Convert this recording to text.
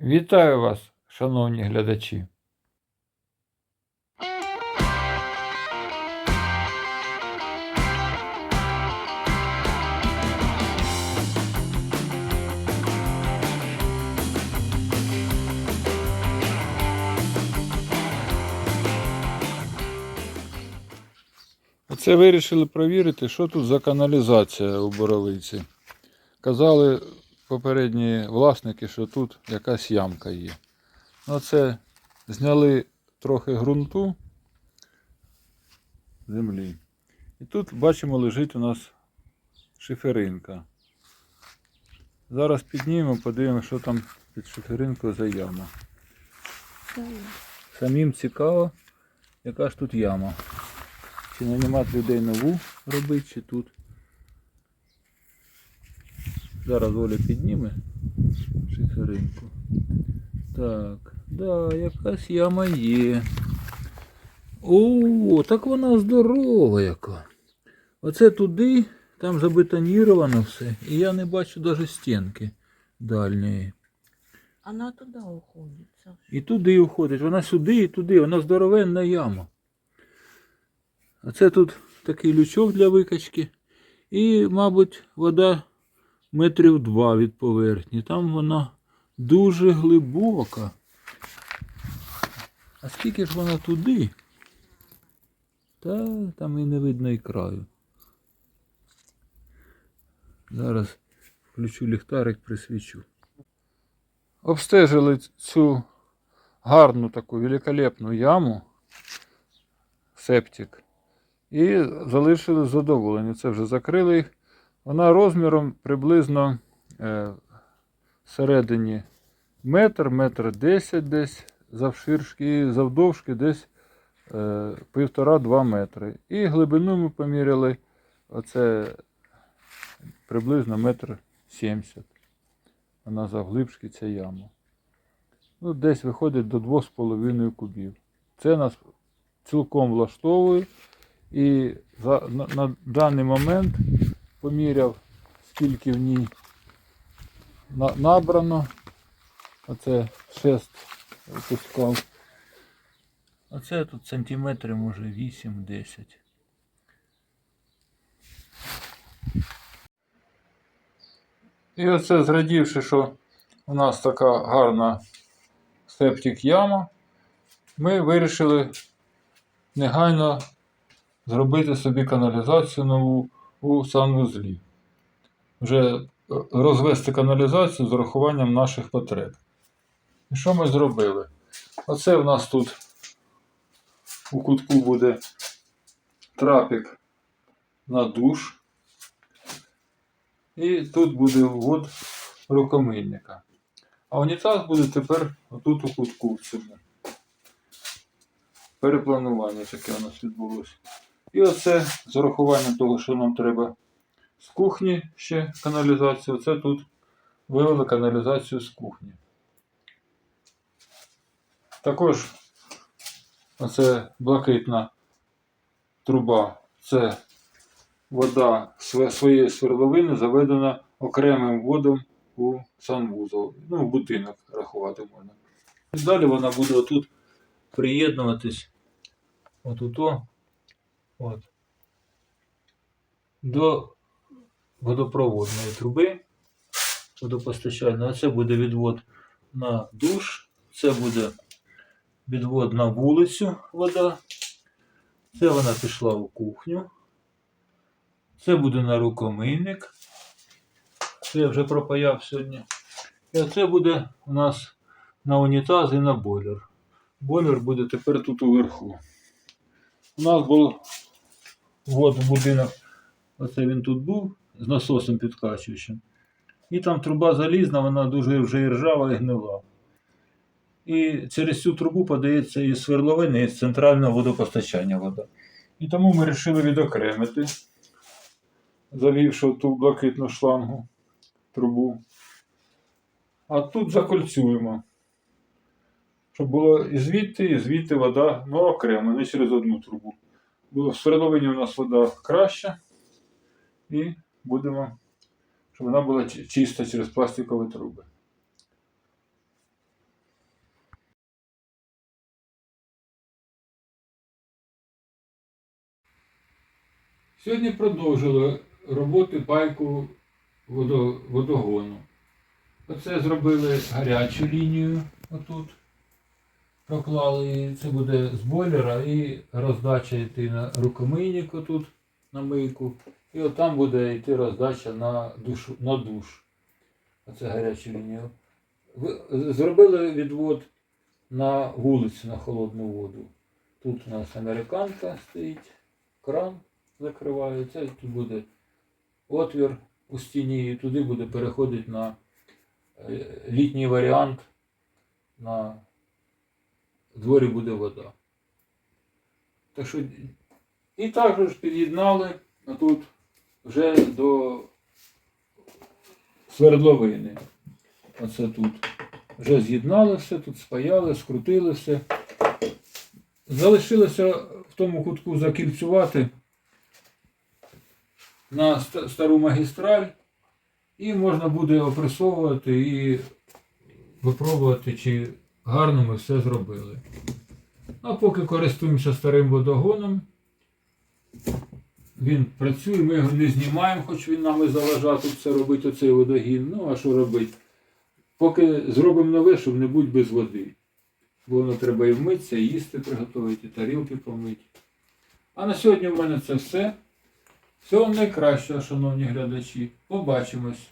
Вітаю вас, шановні глядачі. Оце вирішили провірити, що тут за каналізація у Боровиці. Казали попередні власники, що тут якась ямка є. Ну, це зняли трохи ґрунту землі. І тут бачимо лежить у нас шиферинка. Зараз піднімемо, подивимося, що там під шиферинкою за яма. Самим цікаво, яка ж тут яма. Чи нанімати людей нову робити, чи тут. Зараз Оля підніме шиферинку. Так, да, якась яма є. О, так вона здорова яка. Оце туди, там забетоніровано все. І я не бачу навіть стінки дальньої. Она туда уходит. Саш. І туди уходить. Вона сюди і туди. Вона здоровенна яма. А це тут такий лючок для викачки. І, мабуть, вода метрів два від поверхні. Там вона дуже глибока. А скільки ж вона туди? Та там і не видно і краю. Зараз включу ліхтарик, присвічу. Обстежили цю гарну таку великолепну яму, септик, і залишили задоволені. Це вже закрили їх. Вона розміром приблизно е, всередині метр, метр десять десь завширшки, і завдовжки десь е, півтора-два метри. І глибину ми поміряли оце приблизно метр сімдесят. Вона завглибшки ця яма. Ну, десь виходить до 2,5 кубів. Це нас цілком влаштовує. І за, на, на даний момент поміряв, скільки в ній набрано. Оце 6 пускав. Оце тут сантиметрів може 8-10. І оце зрадівши, що у нас така гарна септик яма, ми вирішили негайно зробити собі каналізацію нову у санвузлі. Вже е, розвести каналізацію з урахуванням наших потреб. І що ми зробили? Оце в нас тут у кутку буде трапик на душ. І тут буде ввод рукомийника. А унітаз буде тепер отут у кутку в цьому. Перепланування таке у нас відбулося. І оце з урахуванням того, що нам треба з кухні ще каналізацію. Оце тут вивели каналізацію з кухні. Також оце блакитна труба. Це вода своєї свердловини заведена окремим водом у санвузол. Ну, в будинок рахувати можна. І далі вона буде отут приєднуватись отуто, от, до водопроводної труби водопостачальної. Це буде відвод на душ, це буде відвод на вулицю вода. Це вона пішла у кухню. Це буде на рукомийник. Це я вже пропаяв сьогодні. І це буде у нас на унітаз і на бойлер. Бойлер буде тепер тут уверху. У нас був в будинок. Оце він тут був з насосом підкачуючим. І там труба залізна, вона дуже вже і ржава і гнила. І через цю трубу подається із свердловини, із центрального водопостачання вода. І тому ми вирішили відокремити завівши ту блакитну шлангу трубу. А тут закольцюємо. Щоб було і звідти, і звідти вода, ну окремо, не через одну трубу. В свердловині у нас вода краща. І будемо, щоб вона була чиста через пластикові труби. Сьогодні продовжили роботи пайку водогону. Оце зробили гарячу лінію отут. Проклали її. Це буде з бойлера і роздача йти на рукомийник отут на мийку. І отам буде йти роздача на, душу, на душ. Оце гарячу лінію. Зробили відвод на вулицю на холодну воду. Тут у нас американка стоїть, кран закривається, тут буде отвір у стіні, і туди буде переходити на е, літній варіант. На дворі буде вода. Так що і також під'єднали тут вже до свердловини. Оце тут. Вже з'єднали все, тут спаяли, скрутили все. Залишилося в тому кутку закільцювати на стару магістраль, і можна буде опресовувати і випробувати, чи гарно ми все зробили. А поки користуємося старим водогоном, він працює, ми його не знімаємо, хоч він нам і заважав тут все робити, оцей водогін. Ну, а що робити? Поки зробимо нове, щоб не бути без води. Бо воно треба і вмитися, і їсти приготувати, і тарілки помити. А на сьогодні в мене це все. Всього найкращого, шановні глядачі. Побачимось.